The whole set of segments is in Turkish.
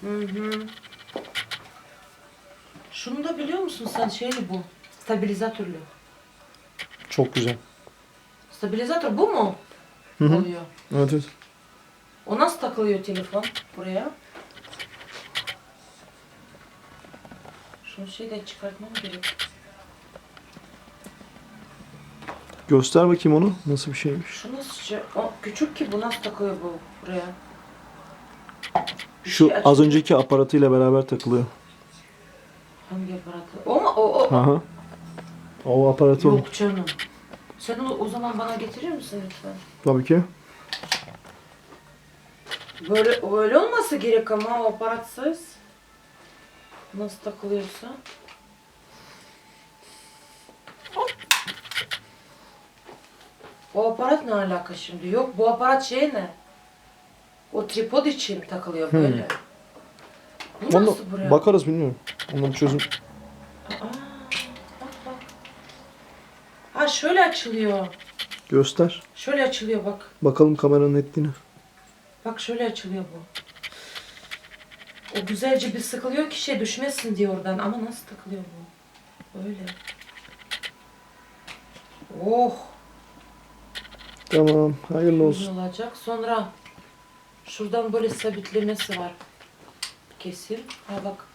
Hı hı. Şunu da biliyor musun sen şeyli bu. Stabilizatörlü. Çok güzel. Stabilizatör bu mu? Hı hı. Oluyor. Evet evet. O nasıl takılıyor telefon buraya? Şunu şeyden çıkartmam gerek. Göster bakayım onu. Nasıl bir şeymiş. Şu nasıl şey? O küçük ki bu nasıl takıyor bu buraya? Şu az önceki aparatıyla beraber takılıyor. Hangi aparatı? O mu? O, o. Aha. O aparatı o. Yok canım. Sen o, o zaman bana getirir misin lütfen? Tabii ki. Böyle böyle olması gerek ama o aparatsız. Nasıl takılıyorsa. O aparat ne alaka şimdi? Yok bu aparat şey ne? O tripod için takılıyor böyle. Bu Onu nasıl buraya? bakarız bilmiyorum. Onun çözüm. Aa, bak bak. Ha şöyle açılıyor. Göster. Şöyle açılıyor bak. Bakalım kameranın netliğine. Bak şöyle açılıyor bu. O güzelce bir sıkılıyor ki şey düşmesin diye oradan. Ama nasıl takılıyor bu? Öyle. Oh. Tamam. Hayırlı olsun. olacak? Sonra şuradan böyle sabitlemesi var. Kesin. Ha bak.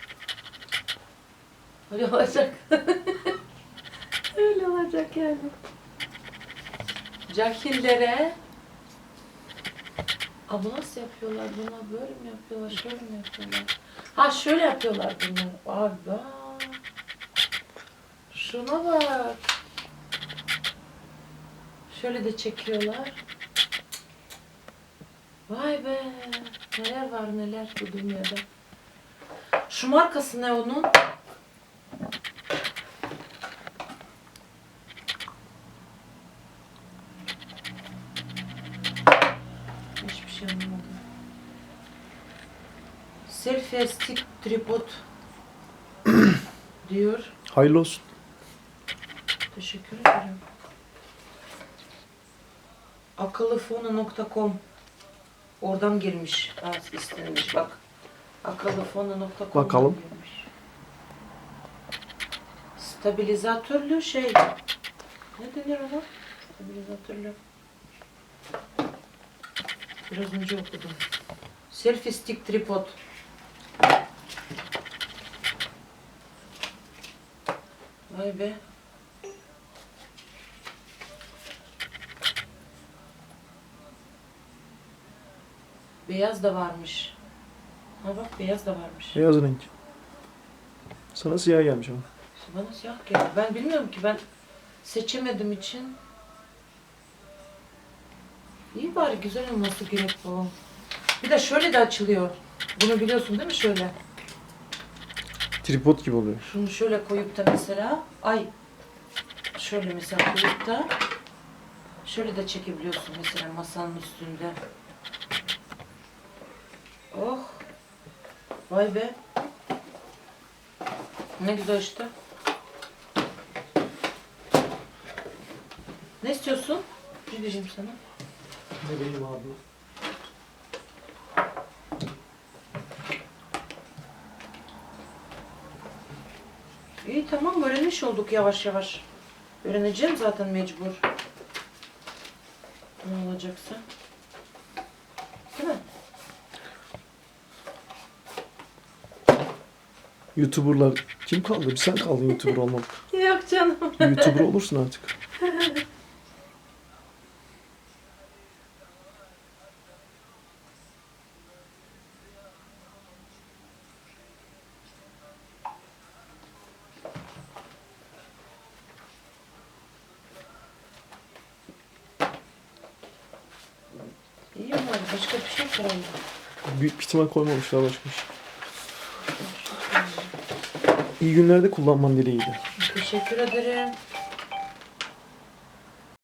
Öyle olacak. Öyle olacak yani. Cahillere Ama nasıl yapıyorlar buna? Böyle mi yapıyorlar? Şöyle mi yapıyorlar? Ha şöyle yapıyorlar bunu. Abi. Şuna bak. Şöyle de çekiyorlar. Vay be. Neler var neler bu dünyada. Şu markası ne onun? Hiçbir şey anlamadım. Selfie stick tripod diyor. Hayırlı olsun. Teşekkür ederim. Akıllıfonu.com Oradan girmiş. Ha, istenmiş bak. Akıllıfonu.com Bakalım. girmiş. Stabilizatörlü şey. Ne denir ona? Stabilizatörlü. Biraz önce okudum. Selfie stick tripod. Vay be. Beyaz da varmış. Ha bak beyaz da varmış. Beyaz renk. Sana siyah gelmiş ama. Bana siyah geldi. Ben bilmiyorum ki ben seçemedim için. İyi bari güzel olması gerek bu. Bir de şöyle de açılıyor. Bunu biliyorsun değil mi şöyle? Tripod gibi oluyor. Şunu şöyle koyup da mesela ay şöyle mesela koyup da şöyle de çekebiliyorsun mesela masanın üstünde. Oh. Vay be. Ne güzel işte. Ne istiyorsun? Ne diyeceğim sana? Ne bileyim abi. İyi tamam öğrenmiş olduk yavaş yavaş. Öğreneceğim zaten mecbur. Ne olacaksa. Değil mi? Youtuberlar kim kaldı? Bir sen kaldın Youtuber olmak. Yok canım. Youtuber olursun artık. İyi var. Başka bir şey koyalım. Büyük ihtimal koymamışlar başka bir şey. İyi günlerde kullanman dileğiyle. Teşekkür ederim.